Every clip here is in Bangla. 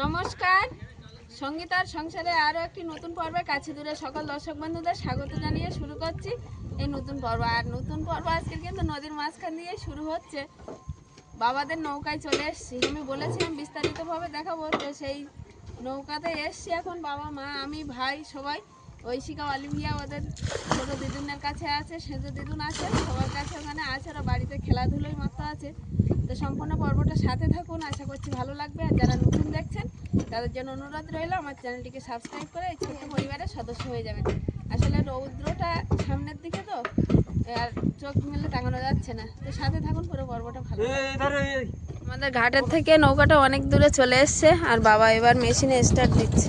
নমস্কার। সঙ্গীতার সংসারে আরও একটি নতুন পর্বে কাছে দূরে সকল দর্শক বন্ধুদের স্বাগত জানিয়ে শুরু করছি এই নতুন পর্ব। আর নতুন পর্ব আজকে কিন্তু নদীর মাঝখান দিয়ে শুরু হচ্ছে। বাবাদের নৌকায় চলে এসেছি। আমি বলেছিলাম বিস্তারিতভাবে দেখাবো, তো সেই নৌকাতে এসছি এখন বাবা, মা, আমি, ভাই সবাই। ঐশিকা অলিভিয়া ওদের ছোটো দিদুনের কাছে আছে, সেজো দিদুন আছে, সবার কাছে ওখানে আছে, ওরা বাড়িতে খেলাধুলোই মাত্র আছে। তো সম্পূর্ণ পর্বটা সাথে থাকুন আশা করছি ভালো লাগবে। আর যারা নতুন দেখছেন তাদের জন্য অনুরোধ রইল আমার চ্যানেলটিকে সাবস্ক্রাইব করে এই ছোট্ট পরিবারের সদস্য হয়ে যাবেন। আসলে রৌদ্রটা সামনের দিকে তো আর চোখ মেলে টাঙানো যাচ্ছে না। তো সাথে থাকুন পুরো পর্বটা ভালো লাগবে। আমাদের ঘাটের থেকে নৌকাটা অনেক দূরে চলে এসছে আর বাবা এবার মেশিনে স্টার্ট দিচ্ছে।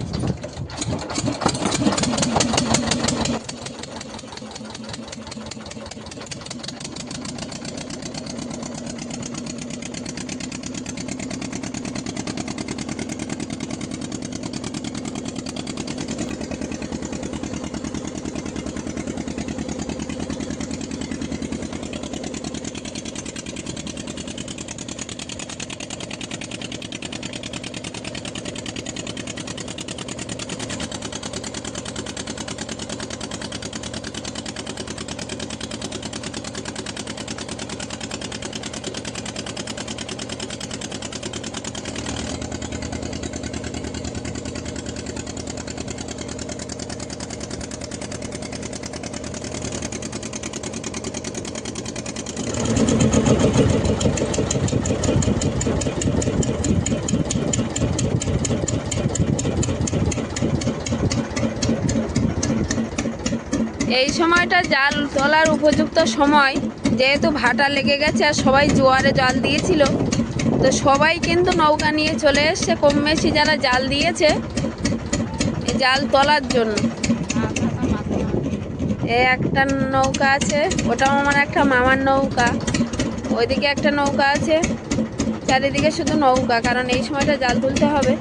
এই সময়টা জাল তোলার উপযুক্ত সময়, যেহেতু ভাটা লেগে গেছে আর সবাই জোয়ারে জাল দিয়েছিল, তো সবাই কিন্তু নৌকা নিয়ে চলে এসছে কম বেশি যারা জাল দিয়েছে জাল তোলার জন্য। এ একটা নৌকা আছে, ওটাও আমার একটা মামার নৌকা। ওইদিকে একটা নৌকা আছে। চারিদিকে শুধু নৌকা কারণ এই সময়টা জাল তুলতে হবে।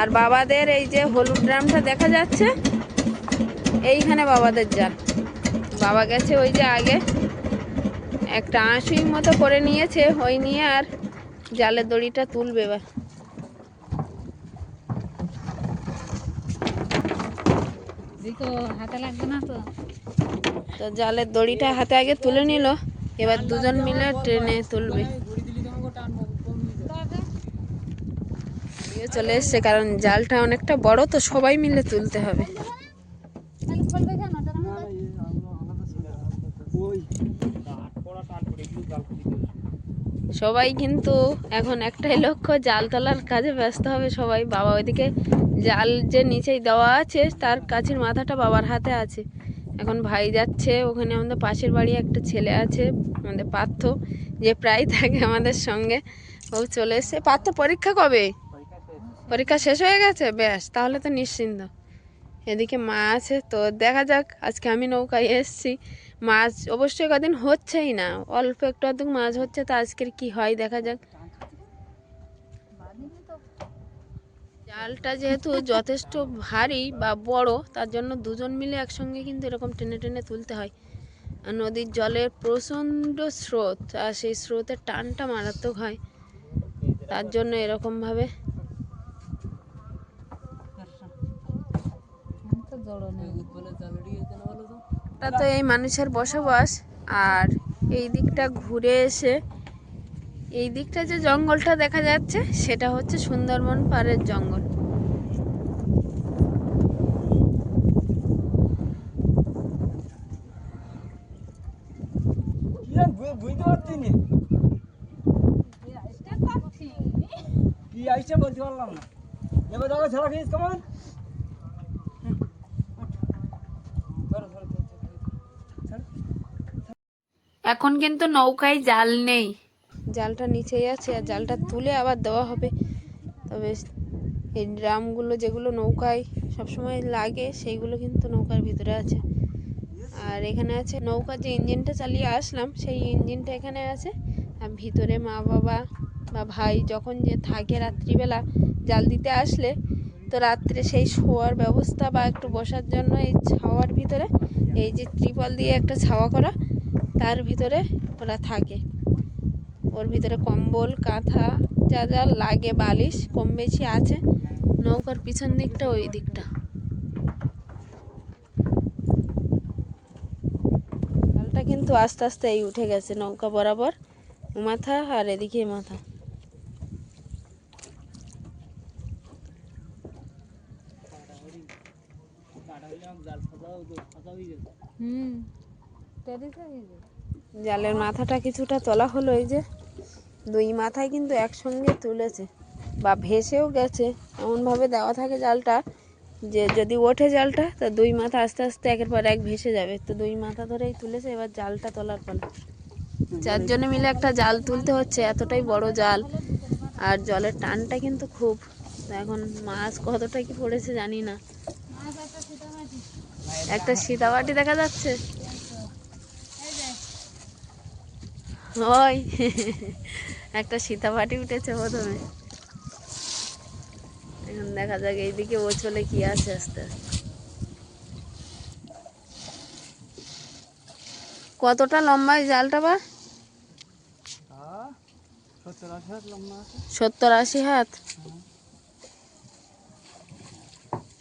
আর বাবাদের এই যে হলুদ ড্রামটা দেখা যাচ্ছে এইখানে বাবাদের জাল। বাবা গেছে ওই যে আগে একটা আঁশুই মতো করে নিয়েছে ওই নিয়ে আর জালের দড়িটা তুলবে এবার। হাতে লাগবে না তো? তো জালের দড়িটা হাতে আগে তুলে নিল। এবার দুজন মিলে ট্রেনে তুলবে। চলে এসছে কারণ জালটা অনেকটা বড়, তো সবাই মিলে তুলতে হবে। সবাই কিন্তু এখন একটাই লক্ষ্য, জাল তোলার কাজে ব্যস্ত হবে সবাই। বাবা ওইদিকে জাল যে নিচেই দেওয়া আছে, তার কাছের মাথাটা বাবার হাতে আছে। এখন ভাই যাচ্ছে, ওখানে আমাদের পাশের বাড়ি একটা ছেলে আছে, আমাদের পার্থ, যে প্রায় থাকে আমাদের সঙ্গে। ও চলে এসছে। পার্থ, পরীক্ষা কবে? পরীক্ষা শেষ হয়ে গেছে? ব্যাস, তাহলে তো নিশ্চিন্ত। এদিকে মা আছে, তো দেখা যাক, আজকে আমি নৌকায় এসেছি। মাছ অবশ্যই কদিন হচ্ছেই না, অল্প একটু আধটু মাছ হচ্ছে, তো আজকের কি হয় দেখা যাক। জালটা যেহেতু যথেষ্ট ভারী বা বড়, তার জন্য দুজন মিলে একসঙ্গে কিন্তু এরকম টেনে টেনে তুলতে হয়। আর নদীর জলের প্রচণ্ড স্রোত, আর সেই স্রোতের টানটা মারাত্মক হয়। তার জন্য এরকমভাবে তো তা এই মানুষের বসবাস, আর এই দিকটা ঘুরে এসে এই দিকটা যে জঙ্গলটা দেখা যাচ্ছে সেটা হচ্ছে সুন্দরবন পাড়ের জঙ্গল। বুঝতে পারছি নি। কি আইসে বলতে পারলাম না। এবার দেখো ছেড়া খেয়েছ কেমন এখন কিন্তু নৌকায় জাল নেই। জালটা নিচেই আছে আর জালটা তুলে আবার দেওয়া হবে। তবে এই ড্রামগুলো যেগুলো নৌকায় সবসময় লাগে, সেইগুলো কিন্তু নৌকার ভিতরে আছে। আর এখানে আছে, নৌকার যে ইঞ্জিনটা চালিয়ে আসলাম, সেই ইঞ্জিনটা এখানে আছে। আর ভিতরে মা বাবা বা ভাই যখন যে থাকে রাত্রিবেলা জাল দিতে আসলে, তো রাত্রে সেই শোয়ার ব্যবস্থা বা একটু বসার জন্য এই ছাওয়ার ভিতরে, এই যে ত্রিপল দিয়ে একটা ছাওয়া করা, তার ভিতরে ওরা থাকে। ওর ভিতরে কম্বল কাঁথা যা যা লাগে বালিশ কম বেশি আছে। নৌকার পিছন দিকটা ওই দিকটা। জলটা কিন্তু আস্তে আস্তে এই উঠে গেছে নৌকা বরাবর। মাথা আর এদিকে মাথা। হুম। জালের মাথাটা কিছুটা তোলা হলো এই যে। দুই মাথায় কিন্তু একসঙ্গে তুলেছে বা ভেসেও গেছে। এমনভাবে দেওয়া থাকে জালটা যে যদি ওঠে জালটা, তো দুই মাথা আস্তে আস্তে একের পর এক ভেসে যাবে। তো দুই মাথা ধরেই তুলেছে, এবার জালটা তোলার পালা। চারজনে মিলে একটা জাল তুলতে হচ্ছে, এতটাই বড় জাল। আর জলের টানটা কিন্তু খুব। এখন মাছ কতটা কি পড়েছে জানি না। একটা সীতাবাটি দেখা যাচ্ছে? ওই, একটা সীতাবাটি উঠেছে প্রথমে। এখন দেখা যাক এইদিকে ও চলে কি আছে আস্তে আস্তে। কতটা লম্বা এই জালটা বা? সত্তর আশি হাত?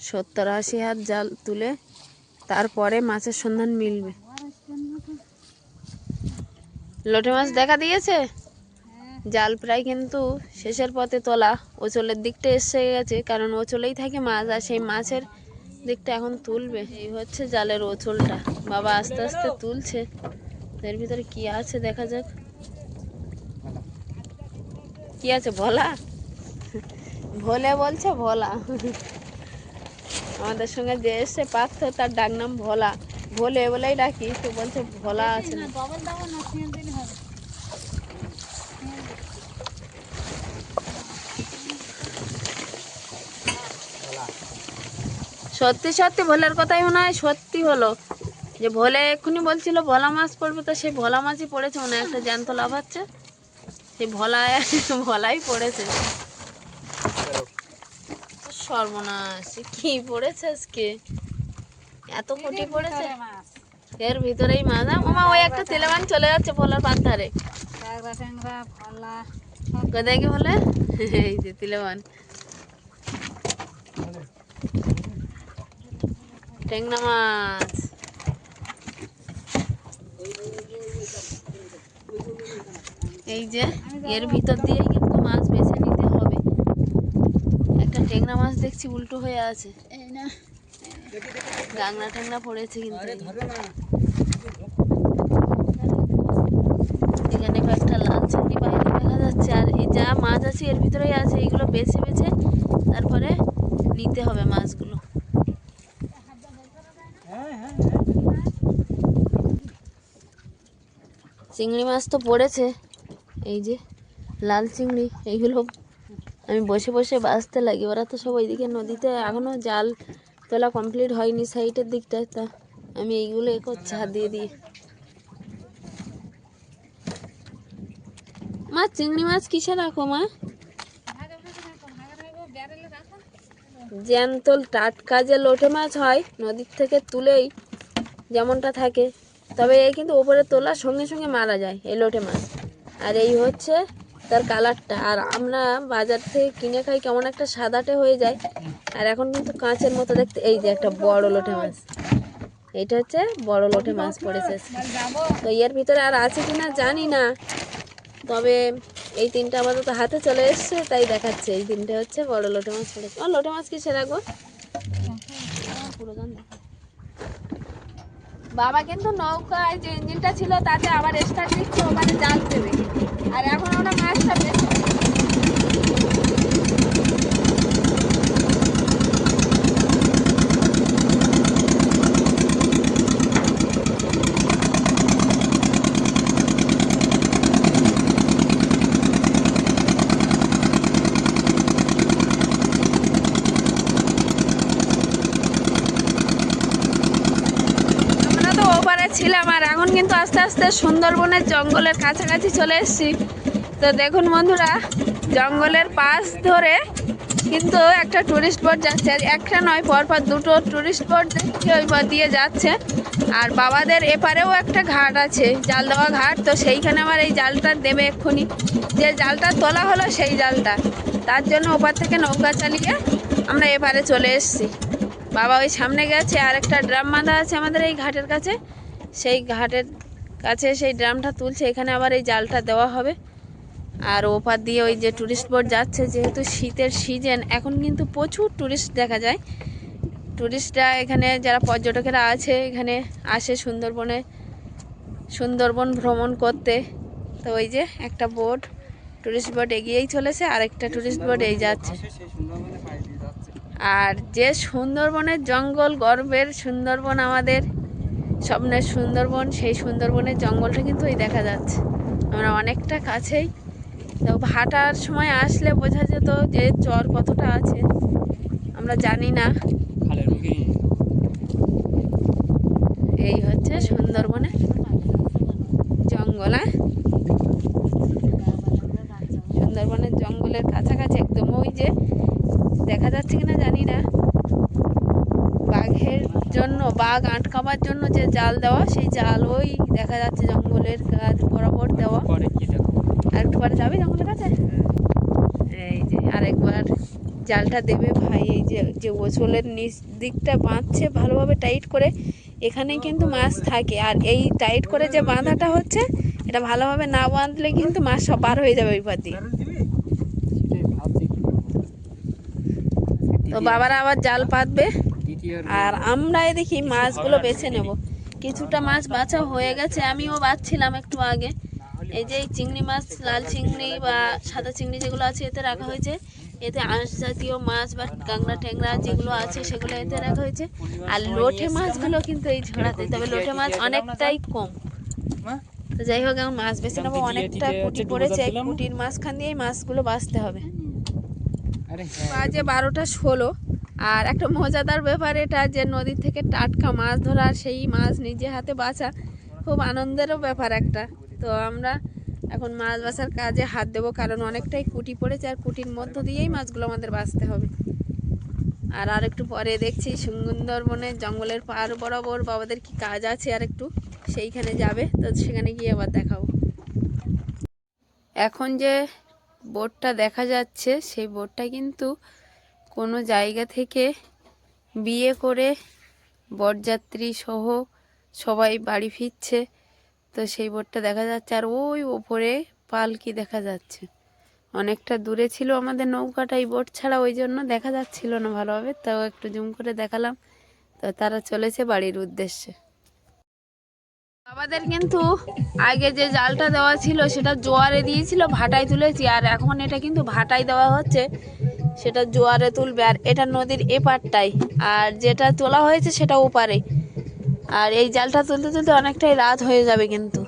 সত্তর আশি হাত জাল তুলে তারপরে মাছের সন্ধান মিলবে। লোটে মাছ দেখা দিয়েছে? জাল প্রায় কিন্তু শেষের পথে তোলা। ওচলের দিকটা এসে গেছে কারণ ওচলেই থাকে মাছ আর সেই মাছের দিকটা এখন তুলবে। এই হচ্ছে জালের ওচলটা। বাবা আস্তে আস্তে তুলছে। এর ভিতরে কি আছে দেখা যাক। কি আছে ভোলা? ভোলে বলছে ভোলা। আমাদের সঙ্গে যে এসছে পার্থ তার ডাক নাম ভোলা। ভোলে বলেই ডাকি তো বলছে ভোলা আছে না ডবল দাও না ছিঁড়ে দিলে হবে সত্যি সত্যি ভোলার কথাই মনে হয় সত্যি হলো। যে ভোলে এক্ষুনি বলছিল ভোলা মাছ পড়বে, তো সেই ভোলা মাছই পড়েছে, মনে হয় একটা জ্যান্ত লাভ হচ্ছে সেই ভোলা ভোলাই পড়েছে। সর্বনাশ, কি পড়েছে আজকে? এত কোটি পড়েছে? এর ভিতরেই মাছ। ওমা ওই একটা তেলেবান চলে যাচ্ছে ভোলার পাত ধারে কোথায় কি বলে এই যে তিলেবান। টেংনা মাছ এই যে এর ভিতর দিয়েই কিন্তু মাছ বেছে নিতে হবে একটা টেংনা মাছ দেখছি উল্টো হয়ে আছে গাংনা টেংনা পড়েছে কিন্তু এখানে কয়েকটা লাল চিংড়ি বাইরে দেখা যাচ্ছে আর এই যা মাছ আছে এর ভিতরেই আছে এইগুলো বেছে বেছে তারপরে নিতে হবে মাছগুলো হ্যাঁ হ্যাঁ চিংড়ি মাছ তো পড়েছে। এই যে, লাল চিংড়ি, এইগুলো আমি বসে বসে বাঁচতে লাগি। ওরা তো সব ওইদিকে নদীতে এখনও জাল তোলা কমপ্লিট হয়নি সাইডের দিকটায়। তা আমি এইগুলো এ করছি, হাত দিয়ে দিয়ে। মা, চিংড়ি মাছ কিসে রাখো মা? ভাগে ভাগে রাখো ভাগে রাখো ব্যারেলে রাখো জ্যান্ত, টাটকা যে লোটে মাছ হয়, নদীর থেকে তুলেই যেমনটা থাকে। তবে এই কিন্তু ওপরে তোলার সঙ্গে সঙ্গে মারা যায়, এই লোটে মাছ। আর এই হচ্ছে তার কালারটা। আর আমরা বাজার থেকে কিনে খাই কেমন একটা সাদাটে হয়ে যায়। আর এখন কিন্তু কাঁচের মতো দেখতে, এই যে একটা বড় লোটে মাছ। এইটা হচ্ছে বড় লোটে মাছ পড়েছে। তো এর ভিতরে আর আছে কি না জানি না। তবে এই তিনটা আপাতত হাতে চলে এসছে, তাই দেখাচ্ছে। এই তিনটে হচ্ছে বড় লোটে মাছ পড়েছে। ও লোটে মাছ কি রাখব পুরো গান দেখা। বাবা কিন্তু নৌকায় যে ইঞ্জিনটা ছিল তাতে আবার স্টার্ট দিচ্ছে ওখানে জাল দেবে। আর এখন আমরা মাছটা বেছে আমরা তো ওপারে ছিলাম আর এখন আস্তে সুন্দরবনের জঙ্গলের কাছাকাছি চলে এসেছি। তো দেখুন বন্ধুরা, জঙ্গলের পাশ ধরে কিন্তু একটা টুরিস্ট বোট যাচ্ছে। আর একটা নয়, পরপর দুটো টুরিস্ট বোট দেখছি, ওই দিয়ে যাচ্ছে। আর বাবাদের এপারেও একটা ঘাট আছে জাল দেওয়া ঘাট। তো সেইখানে আমার এই জালটা দেবে এক্ষুনি। যে জালটা তোলা হলো সেই জালটা। তার জন্য ওপার থেকে নৌকা চালিয়ে আমরা এপারে চলে এসেছি। বাবা ওই সামনে গেছে আর একটা ড্রাম বাঁধা আছে আমাদের এই ঘাটের কাছে। সেই ঘাটের কাছে সেই ড্রামটা তুলছে, এখানে আবার এই জালটা দেওয়া হবে। আর ওপার দিয়ে ওই যে টুরিস্ট বোট যাচ্ছে, যেহেতু শীতের সিজন এখন কিন্তু প্রচুর টুরিস্ট দেখা যায়। টুরিস্টরা এখানে যারা পর্যটকেরা আছে, এখানে আসে সুন্দরবনে, সুন্দরবন ভ্রমণ করতে। তো ওই যে একটা বোট টুরিস্ট বোট এগিয়েই চলেছে আর একটা টুরিস্ট বোট এই যাচ্ছে। আর যে সুন্দরবনের জঙ্গল গর্বের সুন্দরবন আমাদের স্বপ্নের সুন্দরবন সেই সুন্দরবনের জঙ্গলটা কিন্তু এই দেখা যাচ্ছে। আমরা অনেকটা কাছেই। তো ভাটার সময় আসলে বোঝা যেত যে চর কতটা আছে। আমরা জানি না। এই হচ্ছে সুন্দরবনে জঙ্গল হ্যাঁ? সুন্দরবনের জঙ্গলের কাছাকাছি একদম ওই যে দেখা যাচ্ছে কিনা জানি না। বাঘের জন্য বাঘ আটকাবার জন্য যে জাল দেওয়া সেই জাল ওই দেখা যাচ্ছে জঙ্গলের কাজ বরাবর দেওয়া। পরে কি দেখো। আর একটু পরে যাবি জঙ্গলের কাছে? এই যে আরেকবার জালটা দেবে ভাই এই যে যে ওচলের নিচ দিকটা বাঁধছে ভালোভাবে টাইট করে এখানেই কিন্তু মাছ থাকে। আর এই টাইট করে যে বাঁধাটা হচ্ছে এটা ভালোভাবে না বাঁধলে কিন্তু মাছ সব পার হয়ে যাবে ওই করব। তো বাবারা আবার জাল পাতবে। আর আমরা দেখি মাছগুলো বেছে নেব। কিছুটা মাছ বাছা হয়ে গেছে আমিও বাছছিলাম একটু আগে। এই যে এই চিংড়ি মাছ লাল চিংড়ি বা সাদা চিংড়ি যেগুলো আছে এতে রাখা হয়েছে। এতে আঁশ জাতীয় মাছ বা কাঁকড়া ট্যাংরা যেগুলো আছে সেগুলো এতে রাখা হয়েছে। আর লোটে মাছগুলো কিন্তু এই ঝোড়াতে তবে লোটে মাছ অনেকটাই কম। তো যাই হোক এখন মাছ বেছে নেব। অনেকটা কুটি পড়েছে কুটির মাঝখান দিয়ে এই মাছগুলো বাছতে হবে। আরে হ্যাঁ। বাজে বারোটা ষোলো। আর একটা মজাদার ব্যাপার এটা যে নদী থেকে টাটকা মাছ ধরা আর সেই মাছ নিজে হাতে বাছা খুব আনন্দেরও ব্যাপার একটা। তো আমরা এখন মাছ বাছার কাজে হাত দেবো কারণ অনেকটাই কুটি পড়েছে আর কুটির মধ্য দিয়েই মাছগুলো আমাদের বাছতে হবে। আর আর একটু পরে দেখছি সুন্দরবনের জঙ্গলের পার বরাবর বাবাদের কি কাজ আছে আর একটু সেইখানে যাবে, তো সেখানে গিয়ে আবার দেখাবো। এখন যে বোটটা দেখা যাচ্ছে, সেই বোটটা কিন্তু কোনো জায়গা থেকে বিয়ে করে বরযাত্রী সহ সবাই বাড়ি ফিরছে। তো সেই বোটটা দেখা যাচ্ছে আর ওই ওপরে পালকি দেখা যাচ্ছে। অনেকটা দূরে ছিল আমাদের নৌকাটা, এই বোট ছাড়া ওই জন্য দেখা যাচ্ছিল না ভালোভাবে। তাও একটু জুম করে দেখালাম। তো তারা চলেছে বাড়ির উদ্দেশ্যে। আমাদের কিন্তু আগে যে জালটা দেওয়া ছিল সেটা জোয়ারে দিয়েছিল, ভাটায় তুলেছি। আর এখন এটা কিন্তু ভাটায় দেওয়া হচ্ছে। সেটা জোয়ারে তুলবে, আর এটা নদীর এপারটাই। আর যেটা তোলা হয়েছে সেটা ওপারে। আর এই জালটা তুলতে তুলতে অনেকটাই রাত হয়ে যাবে কিন্তু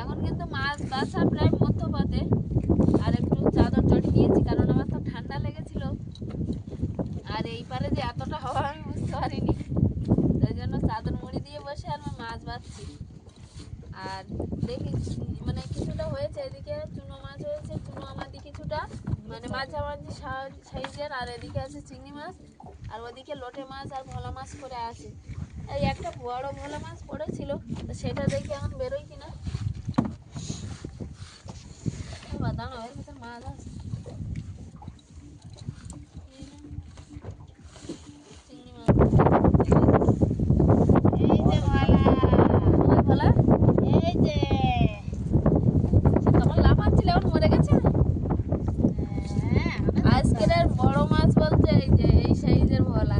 এখন কিন্তু মাছ বাসা প্রায় মধ্যপথে আর একটু চাদর চড়ি দিয়েছি কারণ আমার তো ঠান্ডা লেগেছিল আর এই পারে যে এতটা হওয়া আমি বুঝতে পারিনি তাই জন্য চাদর মুড়ি দিয়ে বসে আর আমি মাছ বাঁধছি আর দেখি মানে কিছুটা হয়েছে এদিকে চুনো মাছ হয়েছে চুনো আমাদি কিছুটা মানে মাঝামাঝি সা- সাইজের আর এদিকে আছে চিংড়ি মাছ, আর ওদিকে লোটে মাছ আর ভোলা মাছ করে আছে। এই একটা বড় ভোলা মাছ পড়েছিল সেটা দেখে এখন বেরোয় কিনা। দাঁড়াও এর ভিতরে মাছ আছে চিংড়ি মাছ এই যে ভালা ওই ভোলা এই যে তখন লাফাচ্ছিল এখন মরে গেছে হ্যাঁ আজকের আর বড় মাছ বলতে এই যে এই সাইজের ভোলা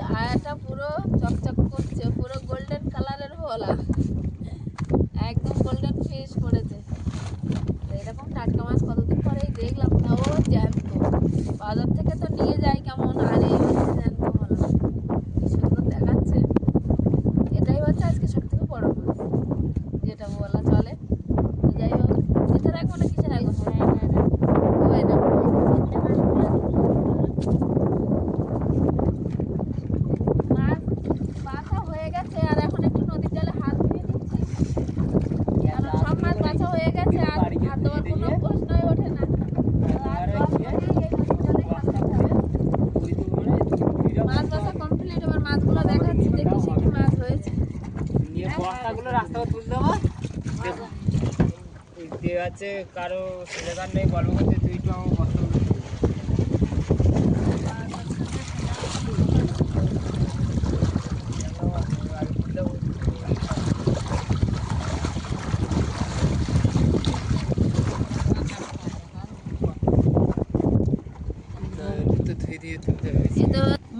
গায়েটা পুরো চকচক করছে পুরো গোল্ডেন কালারের ভোলা একদম গোল্ডেন ফিশ পড়েছে তো এরকম টাটকা মাছ কতদিন পরেই দেখলাম তাও জ্যান্ত বাজার থেকে তো নিয়ে যাই কেমন আর এই হচ্ছে জ্যান্ত ভোলা কি সুন্দর দেখাচ্ছে এটাই হচ্ছে আজকে সব থেকে বড় মাছ যেটা বলা চলে তো যাই হোক কিসে রাখব না কিসে রাখব ওই না মাছ বাছা হয়ে গেছে আর এখন একটু নদীর জলে হাত ধুয়ে দিচ্ছি কারণ সব মাছ বাছা হয়ে গেছে আর হাত দেওয়ার কোনো প্রশ্নই ওঠে না আর জল পড়েই এই নদীর জলেই হাত ধোয়া যাচ্ছে কারও ছেলেকার নেই গল্প করছে তুই তো আমার কষ্ট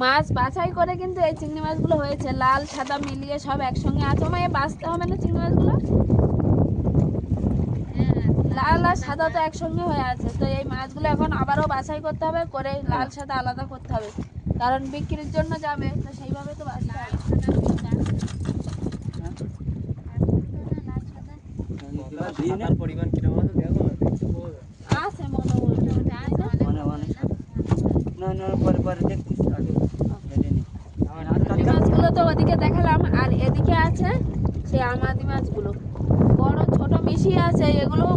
মাছ বাছাই করে কিন্তু এই চিংড়ি মাছগুলো হয়েছে, লাল, সাদা মিলিয়ে সব একসঙ্গে আছে। মায়ে বাছতে হবে না চিংড়ি মাছগুলো? লাল সাদা তো একসঙ্গে হয়ে আছে। তো এই মাছগুলো এখন আবারও বাছাই করতে হবে, করে লাল, সাদা আলাদা করতে হবে। কারণ বিক্রির জন্য যাবে, তো সেইভাবে তো আছে না ওদিকে দেখালাম, আর এদিকে আছে সেই আমাদি মাছগুলো। বড় ছোট মিশিয়ে আছে, এগুলোও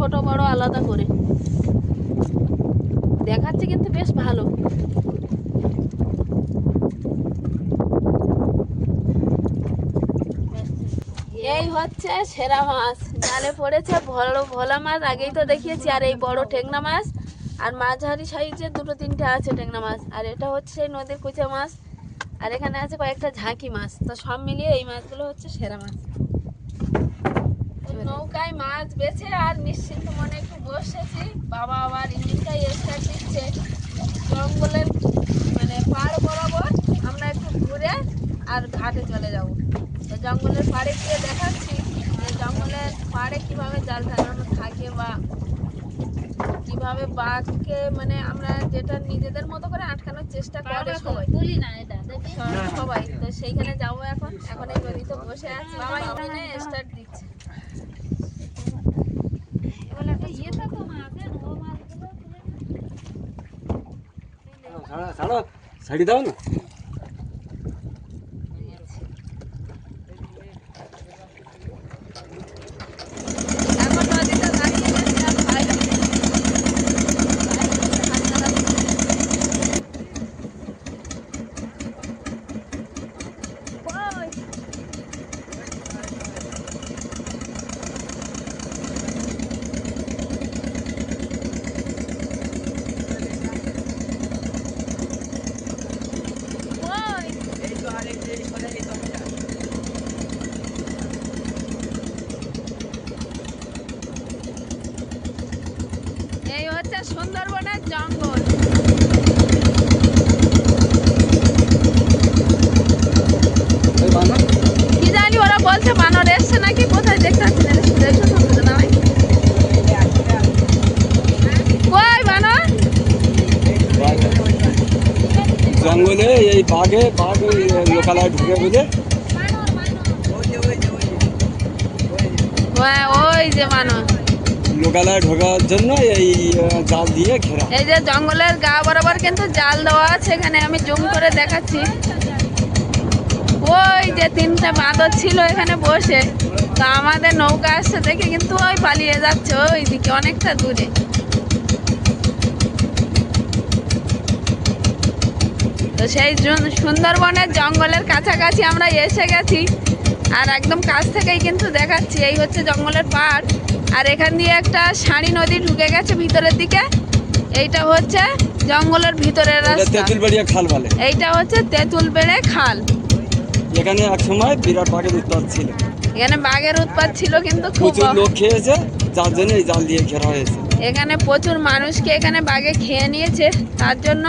ছোট বড় আলাদা করে। দেখাচ্ছে কিন্তু বেশ ভালো। এই হচ্ছে সেরা মাছ। জালে পড়েছে বড় ভোলা মাছ, আগেই তো দেখিয়েছি, আর এই বড় টেংনা মাছ। আর মাঝারি সাইজের দুটো তিনটে আছে টেংনা মাছ। আর এটা হচ্ছে নদীর কুচা মাছ। আর এখানে আছে কয়েকটা ঝাঁকি মাছ। তো সব মিলিয়ে এই মাছগুলো হচ্ছে সেরা মাছ। নৌকায় মাছ বেছে আর নিশ্চিন্ত মনে একটু বসেছি। বাবা আবার ইঞ্জিনটাই স্টার্ট দিচ্ছে। জঙ্গলের মানে পাড় বরাবর আমরা একটু ঘুরে আর ঘাটে চলে যাব। তো জঙ্গলের পাড়ে গিয়ে দেখাচ্ছি যে জঙ্গলের পাড়ে কীভাবে জাল টানানো থাকে বা কীভাবে বাঘকে মানে আমরা যেটা নিজেদের মতো করে আটকানোর চেষ্টা করে সবাই। তুলি না এটা সবাই তো সেইখানে যাব এখন। এখন এই নদীতে বসে আছি। বাবা ইঞ্জিনে স্টার্ট দিচ্ছে বলে একটা ইয়ে তো মাছ ও মাছগুলো তুলে ছাড়ো ছাড়ো ছাড়ি দাও না এখন নদীতে দাঁড়িয়ে গেছে আর বাইরে এই তো আরেক যে সোজা এই তো এটা। এই হচ্ছে সুন্দরবনের জঙ্গল ওই বাঁধা কি জানি ওরা বলছে বানর এসছে নাকি কোথায় দেখতে পাচ্ছি না দেখো তো না ভাই কই বানর জঙ্গলে এই বাঘে বাঘ ওই লোকালয় ঢুকে বুঝে হ্যাঁ, লোকালয়ে ঢোকার জন্য এই জাল দিয়ে ঘেরা। এই যে জঙ্গলের গা বরাবর কিন্তু জাল দেওয়া আছে এখানে আমি জুম করে দেখাচ্ছি। ওই যে তিনটা বাঁদর ছিল এখানে বসে। তো আমাদের নৌকা আসছে দেখে কিন্তু ওই পালিয়ে যাচ্ছে ওই দিকে অনেকটা দূরে। তো সেই সুন্দরবনের জঙ্গলের কাছাকাছি আমরা এসে গেছি। আর একদম কাছ থেকেই কিন্তু দেখাচ্ছি এই হচ্ছে জঙ্গলের পাড় আর এখান দিয়ে একটা সারি নদী ঢুকে গেছে ভিতরের দিকে। এইটা হচ্ছে জঙ্গলের ভিতরের রাস্তা। খাল বলে। এইটা হচ্ছে তেঁতুল বেড়ে খাল। এখানে এক সময় বিরাট বাঘের উৎপাত ছিল। এখানে বাঘের উৎপাত ছিল কিন্তু খুব লোক খেয়েছে। যার জন্য এই জাল দিয়ে ঘেরা হয়েছে। এখানে প্রচুর মানুষকে এখানে বাঘে খেয়ে নিয়েছে তার জন্য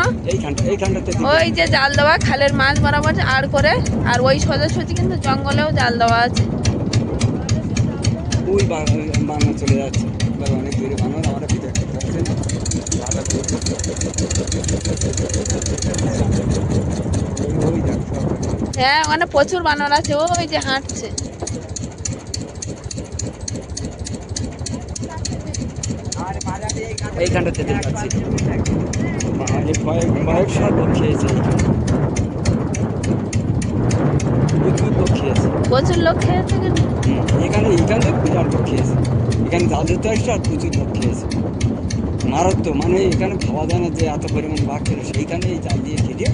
ওই যে জাল দেওয়া খালের মাছ বরাবর আর করে আর ওই সোজাসুজি কিন্তু জঙ্গলেও জাল দেওয়া আছে। ওই চলে যাচ্ছে। অনেক দূরে বানর আমরা হ্যাঁ ওখানে প্রচুর বানর আছে ওই যে হাঁটছে। এইখানটা পাচ্ছি আগে কয়েক কয়েকশো লোক খেয়েছে। প্রচুর লোক খেয়েছে প্রচুর লোক খেয়েছে কিন্তু। হুম, এখানে লোক খেয়েছে এখানে আসছে আর প্রচুর লোক খেয়েছে মারাত্মক মানে এখানে না যে এত পরিমাণ বাঘ ছিল সেইখানে এই জাল দিয়ে ঘিরে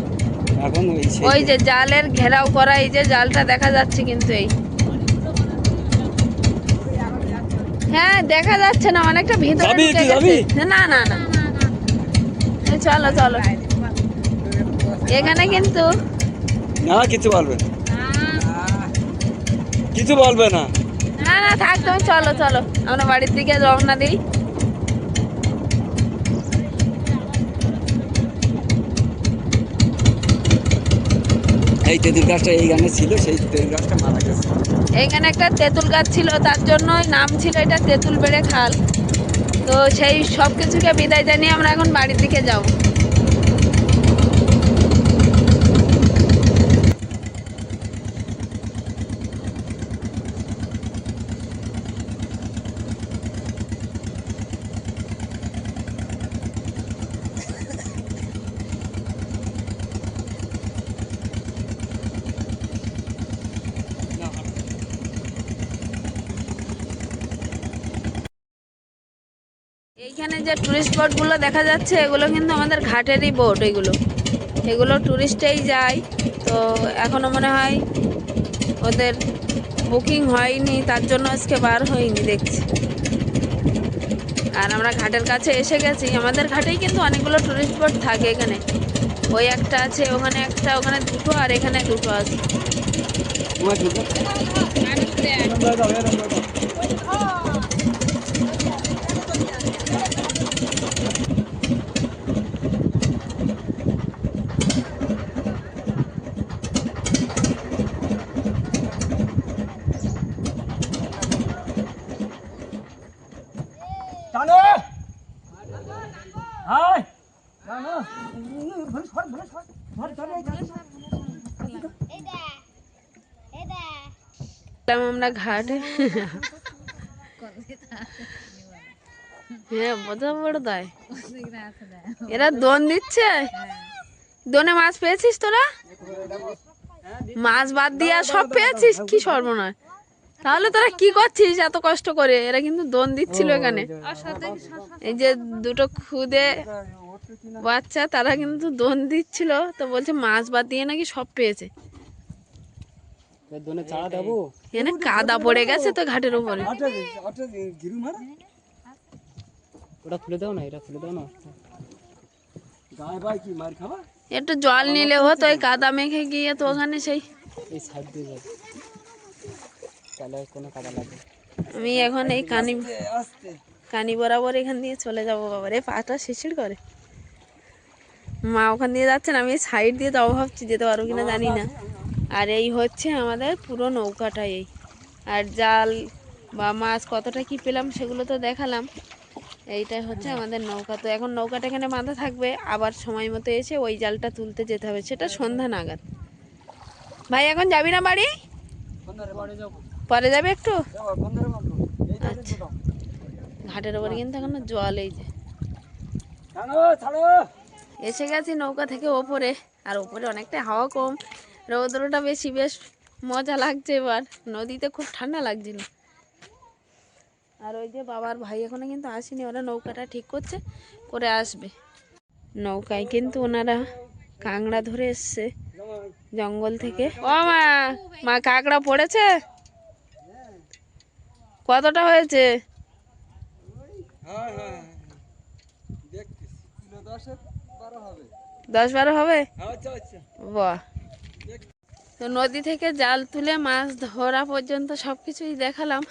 এখন ওই ওই যে জালের ঘেরাও করা এই যে জালটা দেখা যাচ্ছে কিন্তু এই। হ্যাঁ দেখা যাচ্ছে না অনেকটা ভিতরে ঢুকে গেছে। না না না চলো চলো। এখানে কিন্তু না কিছু বলবে কিছু বলবে না। না না থাক তুমি চলো চলো। আমরা বাড়ির দিকে রওনা দিই এই তেঁতুল গাছটা এইখানে ছিল সেই তেঁতুল গাছটা মারা গেছে। এখানে একটা তেঁতুল গাছ ছিল, তার জন্যই নাম ছিল এটা তেঁতুল বেড়ে খাল। তো সেই সব কিছুকে বিদায় জানিয়ে আমরা এখন বাড়ির দিকে যাব এইখানে যে টুরিস্ট বোটগুলো দেখা যাচ্ছে এগুলো কিন্তু আমাদের ঘাটেরই বোট এগুলো। এগুলো টুরিস্টেই যায় তো এখনও মনে হয় ওদের বুকিং হয়নি তার জন্য আজকে বার হয়নি দেখছি। আর আমরা ঘাটের কাছে এসে গেছি আমাদের ঘাটেই কিন্তু অনেকগুলো টুরিস্ট বোট থাকে এখানে। ওই একটা আছে ওখানে একটা ওখানে দুটো আর এখানে দুটো আছে তোমার দুটো টানো হাই টানো ভরে সর ভরে সর ধর ধর এই ধর এলাম আমরা ঘাটে। হ্যাঁ বোঝা বড় দায়। এরা দোন দিচ্ছে? দোনে মাছ পেয়েছিস তোরা? মাছ বাদ দিয়া সব পেয়েছিস? কি সর্বনয় তাহলে তোরা কি করছিস এত কষ্ট করে? এরা কিন্তু দোন দিচ্ছিল এখানে। এই যে দুটো খুদে বাচ্চা, তারা কিন্তু দোন দিচ্ছিল। তো বলছে মাছ বাদ দিয়ে নাকি সব পেয়েছে। দোনে চাড়া দেবো এখানে কাদা পড়ে গেছে তো ঘাটের উপরে অটো অটো গিরু মারা ওটা খুলে দাও না এটা খুলে দাও না গায়ে ভাই কি মার খাবা একটু জল নিলে হতো ওই কাদা মেখে গিয়ে তো ওখানে সেই এই সাইড দিয়ে যাবে তাহলে কোনো কাদা লাগবে আমি এখন এই কানি কানি বরাবর এখান দিয়ে চলে যাব বাবার এই পাটা শিশির করে মা ওখান দিয়ে যাচ্ছেন আমি সাইড দিয়ে যাব ভাবছি যেতে পারব কিনা জানি না আর এই হচ্ছে আমাদের পুরো নৌকাটা এই। আর জাল বা মাছ কতটা কি পেলাম সেগুলো তো দেখালাম। এইটাই হচ্ছে আমাদের নৌকা। তো এখন নৌকাটা এখানে বাঁধা থাকবে আবার সময় মতো এসে ওই জালটা তুলতে যেতে হবে সেটা সন্ধ্যা নাগাদ। ভাই এখন যাবি না বাড়ি? পরে যাবে একটু? আচ্ছা। ঘাটের ওপরে কিন্তু এখন জল এই যে। এসে গেছি নৌকা থেকে ওপরে আর ওপরে অনেকটা হাওয়া কম। রৌদ্রটা বেশি বেশ মজা লাগছে এবার। নদীতে খুব ঠান্ডা লাগছিল। আর ওই যে বাবার ভাই এখনও কিন্তু আসেনি ওরা নৌকাটা ঠিক করছে করে আসবে। নৌকায় কিন্তু ওনারা কাঁকড়া ধরে এসছে জঙ্গল থেকে। ও মা মা কাঁকড়া পড়েছে? কতটা হয়েছে? হ্যাঁ হ্যাঁ দশে বারো হবে? হবে আচ্ছা আচ্ছা। বাহ। তো নদী থেকে জাল তুলে মাছ ধরা পর্যন্ত সব কিছুই দেখালাম।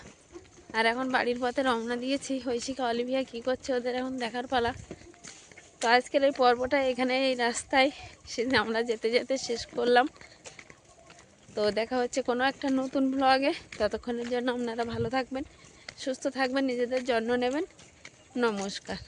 আর এখন বাড়ির পথে রওনা দিয়েছি। ঐশিকা অলিভিয়া কী করছে ওদের এখন দেখার পালা। তো আজকের এই পর্বটা এখানে এই রাস্তায়। সেদিন আমরা যেতে যেতে শেষ করলাম। তো দেখা হচ্ছে কোনো একটা নতুন ব্লগে ততক্ষণের জন্য আপনারা ভালো থাকবেন, সুস্থ থাকবেন, নিজেদের যত্ন নেবেন। নমস্কার।